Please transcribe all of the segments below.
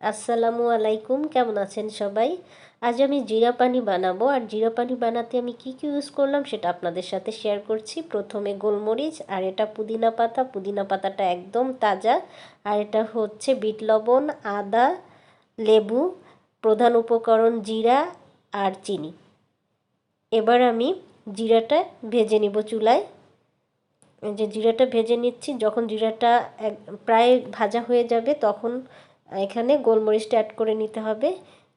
আসসালামু আলাইকুম, কেমন আছেন সবাই? আজ আমি জিরা পানি বানাবো, আর জিরা পানি বানাতে আমি কি কি ইউজ করলাম সেটা আপনাদের সাথে শেয়ার করছি। প্রথমে গোলমরিচ, আর এটা পুদিনা পাতা। পুদিনা পাতাটা একদম তাজা। আর এটা হচ্ছে বিট লবণ, আদা, লেবু, প্রধান উপকরণ জিরা আর চিনি। এবার আমি জিরাটা ভেজে নিব চুলায়। যে জিরাটা ভেজে নিচ্ছি, যখন জিরাটা প্রায় ভাজা হয়ে যাবে, তখন এখানে গোলমরিচটা অ্যাড করে নিতে হবে।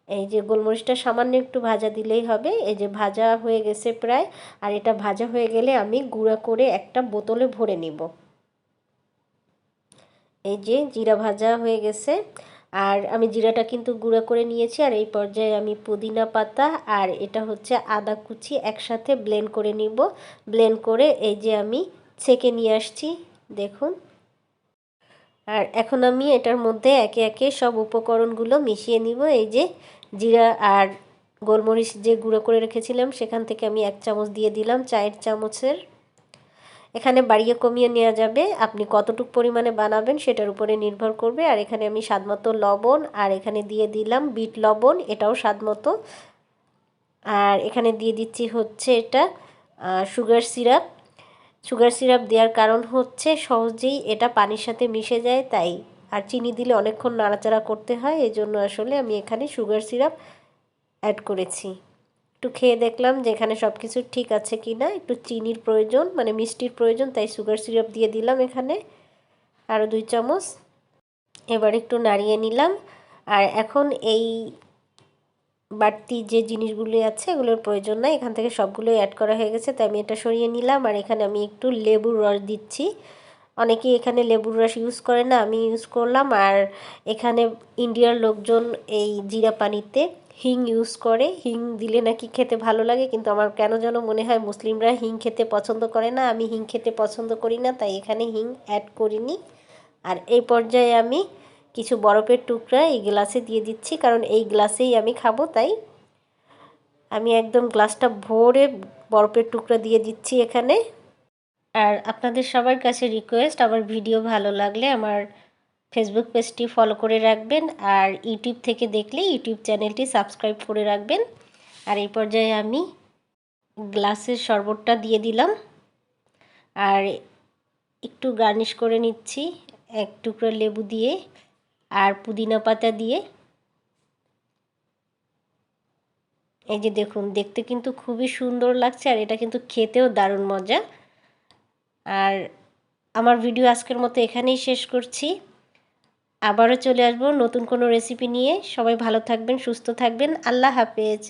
এই যে গোলমরিচটা সামান্য একটু ভাজা দিলেই হবে। এই যে ভাজা হয়ে গেছে প্রায়। আর এটা ভাজা হয়ে গেলে আমি গুঁড়া করে একটা বোতলে ভরে নিব। এই যে জিরা ভাজা হয়ে গেছে। আর আমি জিরাটা কিন্তু গুঁড়া করে নিয়েছি। আর এই পর্যায়ে আমি পুদিনা পাতা আর এটা হচ্ছে আদা কুচি একসাথে ব্লেন্ড করে নিব। ব্লেন্ড করে এই যে আমি ছেঁকে নিয়ে আসছি। দেখুন। আর এখন আমি এটার মধ্যে একে একে সব উপকরণগুলো মিশিয়ে নিব। এই যে জিরা আর গোলমরিচ যে গুঁড়ো করে রেখেছিলাম, সেখান থেকে আমি এক চামচ দিয়ে দিলাম চায়ের চামচের। এখানে বাড়িয়ে কমিয়ে নেওয়া যাবে। আপনি কতটুক পরিমাণে বানাবেন সেটার উপরে নির্ভর করবে। আর এখানে আমি স্বাদমতো লবণ আর এখানে দিয়ে দিলাম বিট লবণ, এটাও স্বাদমতো। আর এখানে দিয়ে দিচ্ছি হচ্ছে এটা সুগার সিরাপ। সুগার সিরাপ দেওয়ার কারণ হচ্ছে সহজেই এটা পানির সাথে মিশে যায়, তাই। আর চিনি দিলে অনেকক্ষণ নাড়াচাড়া করতে হয় এই জন্য আসলে আমি এখানে সুগার সিরাপ অ্যাড করেছি। একটু খেয়ে দেখলাম যে এখানে সব কিছু ঠিক আছে কি না একটু চিনির প্রয়োজন মানে মিষ্টির প্রয়োজন, তাই সুগার সিরাপ দিয়ে দিলাম এখানে। আরও দুই চামচ। এবার একটু নাড়িয়ে নিলাম। আর এখন এই বাড়তি যে জিনিসগুলি আছে, এগুলোর প্রয়োজন নাই। এখান থেকে সবগুলোই অ্যাড করা হয়ে গেছে, তাই আমি এটা সরিয়ে নিলাম। আর এখানে আমি একটু লেবুর রস দিচ্ছি। অনেকেই এখানে লেবুর রস ইউজ করে না, আমি ইউজ করলাম। আর এখানে ইন্ডিয়ার লোকজন এই জিরা পানিতে হিং ইউজ করে। হিং দিলে নাকি খেতে ভালো লাগে, কিন্তু আমার কেন যেন মনে হয় মুসলিমরা হিং খেতে পছন্দ করে না। আমি হিং খেতে পছন্দ করি না, তাই এখানে হিং অ্যাড করিনি। আর এই পর্যায়ে আমি কিছু বরফের টুকরা এই গ্লাসে দিয়ে দিচ্ছি, কারণ এই গ্লাসেই আমি খাব, তাই আমি একদম গ্লাসটা ভরে বরফের টুকরা দিয়ে দিচ্ছি এখানে। আর আপনাদের সবার কাছে রিকোয়েস্ট আমার ভিডিও ভালো লাগলে আমার ফেসবুক পেজটি ফলো করে রাখবেন, আর ইউটিউব থেকে দেখলে ইউটিউব চ্যানেলটি সাবস্ক্রাইব করে রাখবেন। আর এই পর্যায়ে আমি গ্লাসের শরবতটা দিয়ে দিলাম। আর একটু গার্নিশ করে নিচ্ছি, এক টুকরো লেবু দিয়ে। আর পুদিনা পাতা দিয়ে এই যে দেখুন, দেখতে কিন্তু খুবই সুন্দর লাগছে আর এটা কিন্তু খেতেও দারুণ মজা। আর আমার ভিডিও আজকের মতো এখানেই শেষ করছি। আবারও চলে আসব নতুন কোনো রেসিপি নিয়ে। সবাই ভালো থাকবেন, সুস্থ থাকবেন। আল্লাহ হাফেজ।